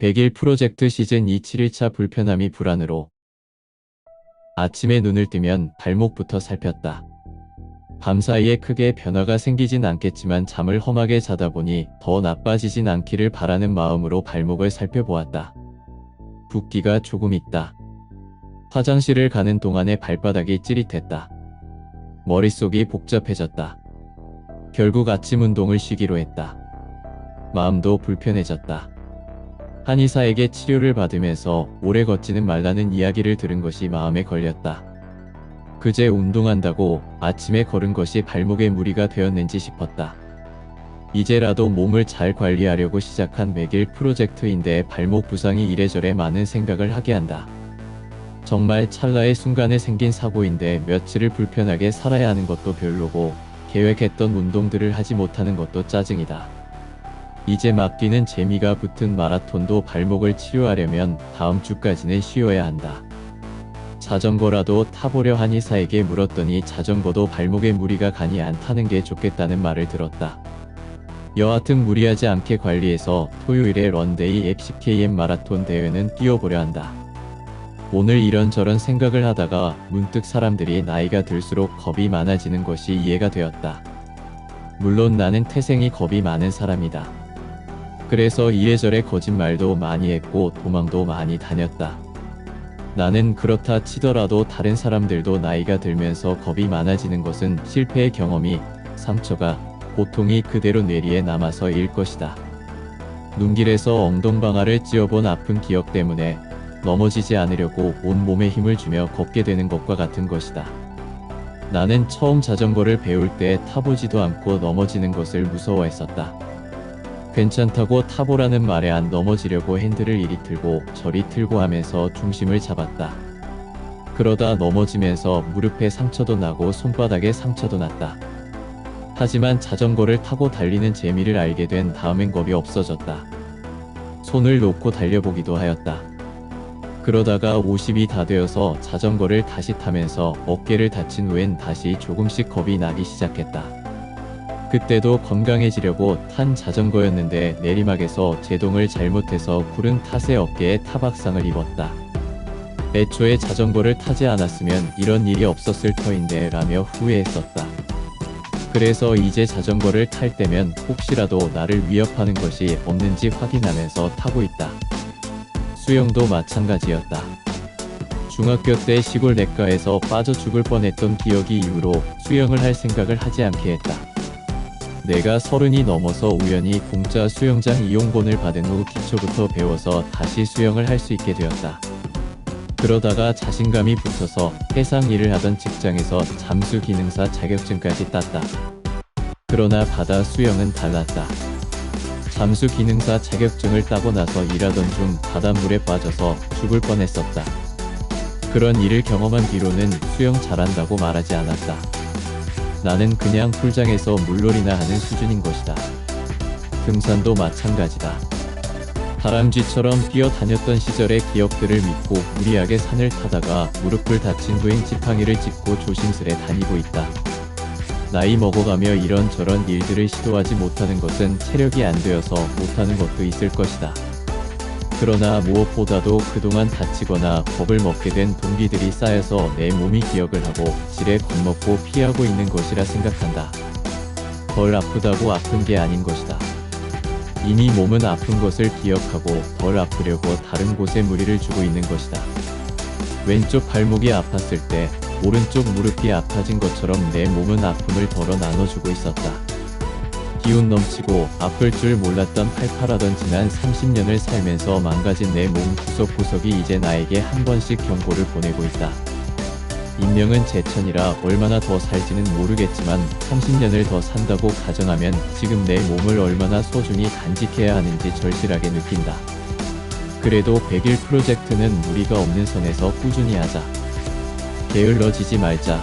100일 프로젝트 시즌 2 7일차 불편함이 불안으로 아침에 눈을 뜨면 발목부터 살폈다. 밤사이에 크게 변화가 생기진 않겠지만 잠을 험하게 자다 보니 더 나빠지진 않기를 바라는 마음으로 발목을 살펴보았다. 붓기가 조금 있다. 화장실을 가는 동안에 발바닥이 찌릿했다. 머릿속이 복잡해졌다. 결국 아침 운동을 쉬기로 했다. 마음도 불편해졌다. 한의사에게 치료를 받으면서 오래 걷지는 말라는 이야기를 들은 것이 마음에 걸렸다. 그제 운동한다고 아침에 걸은 것이 발목에 무리가 되었는지 싶었다. 이제라도 몸을 잘 관리하려고 시작한 매길 프로젝트인데 발목 부상이 이래저래 많은 생각을 하게 한다. 정말 찰나의 순간에 생긴 사고인데 며칠을 불편하게 살아야 하는 것도 별로고 계획했던 운동들을 하지 못하는 것도 짜증이다. 이제 막 뛰는 재미가 붙은 마라톤도 발목을 치료하려면 다음 주까지는 쉬어야 한다. 자전거라도 타보려 한 의사에게 물었더니 자전거도 발목에 무리가 가니 안 타는 게 좋겠다는 말을 들었다. 여하튼 무리하지 않게 관리해서 토요일에 런데이 FCKM 마라톤 대회는 뛰어보려 한다. 오늘 이런저런 생각을 하다가 문득 사람들이 나이가 들수록 겁이 많아지는 것이 이해가 되었다. 물론 나는 태생이 겁이 많은 사람이다. 그래서 이래저래 거짓말도 많이 했고 도망도 많이 다녔다. 나는 그렇다 치더라도 다른 사람들도 나이가 들면서 겁이 많아지는 것은 실패의 경험이 상처가 고통이 그대로 뇌리에 남아서 일 것이다. 눈길에서 엉덩방아를 찧어본 아픈 기억 때문에 넘어지지 않으려고 온몸에 힘을 주며 걷게 되는 것과 같은 것이다. 나는 처음 자전거를 배울 때 타보지도 않고 넘어지는 것을 무서워했었다. 괜찮다고 타보라는 말에 안 넘어지려고 핸들을 이리 틀고 저리 틀고 하면서 중심을 잡았다. 그러다 넘어지면서 무릎에 상처도 나고 손바닥에 상처도 났다. 하지만 자전거를 타고 달리는 재미를 알게 된 다음엔 겁이 없어졌다. 손을 놓고 달려보기도 하였다. 그러다가 50이 다 되어서 자전거를 다시 타면서 어깨를 다친 후엔 다시 조금씩 겁이 나기 시작했다. 그때도 건강해지려고 탄 자전거였는데 내리막에서 제동을 잘못해서 구른 탓에 어깨에 타박상을 입었다. 애초에 자전거를 타지 않았으면 이런 일이 없었을 터인데 라며 후회했었다. 그래서 이제 자전거를 탈 때면 혹시라도 나를 위협하는 것이 없는지 확인하면서 타고 있다. 수영도 마찬가지였다. 중학교 때 시골 냇가에서 빠져 죽을 뻔했던 기억이 이후로 수영을 할 생각을 하지 않게 했다. 내가 서른이 넘어서 우연히 공짜 수영장 이용권을 받은 후 기초부터 배워서 다시 수영을 할 수 있게 되었다. 그러다가 자신감이 붙어서 해상 일을 하던 직장에서 잠수 기능사 자격증까지 땄다. 그러나 바다 수영은 달랐다. 잠수 기능사 자격증을 따고 나서 일하던 중 바닷물에 빠져서 죽을 뻔했었다. 그런 일을 경험한 뒤로는 수영 잘한다고 말하지 않았다. 나는 그냥 풀장에서 물놀이나 하는 수준인 것이다. 등산도 마찬가지다. 다람쥐처럼 뛰어다녔던 시절의 기억들을 믿고 무리하게 산을 타다가 무릎을 다친 후엔 지팡이를 짚고 조심스레 다니고 있다. 나이 먹어가며 이런저런 일들을 시도하지 못하는 것은 체력이 안 되어서 못하는 것도 있을 것이다. 그러나 무엇보다도 그동안 다치거나 겁을 먹게 된 동기들이 쌓여서 내 몸이 기억을 하고 지레 겁먹고 피하고 있는 것이라 생각한다. 덜 아프다고 아픈 게 아닌 것이다. 이미 몸은 아픈 것을 기억하고 덜 아프려고 다른 곳에 무리를 주고 있는 것이다. 왼쪽 발목이 아팠을 때 오른쪽 무릎이 아파진 것처럼 내 몸은 아픔을 덜어 나눠주고 있었다. 기운 넘치고 아플 줄 몰랐던 팔팔하던 지난 30년을 살면서 망가진 내 몸 구석구석이 이제 나에게 한 번씩 경고를 보내고 있다. 인명은 제천이라 얼마나 더 살지는 모르겠지만 30년을 더 산다고 가정하면 지금 내 몸을 얼마나 소중히 간직해야 하는지 절실하게 느낀다. 그래도 100일 프로젝트는 무리가 없는 선에서 꾸준히 하자. 게을러지지 말자.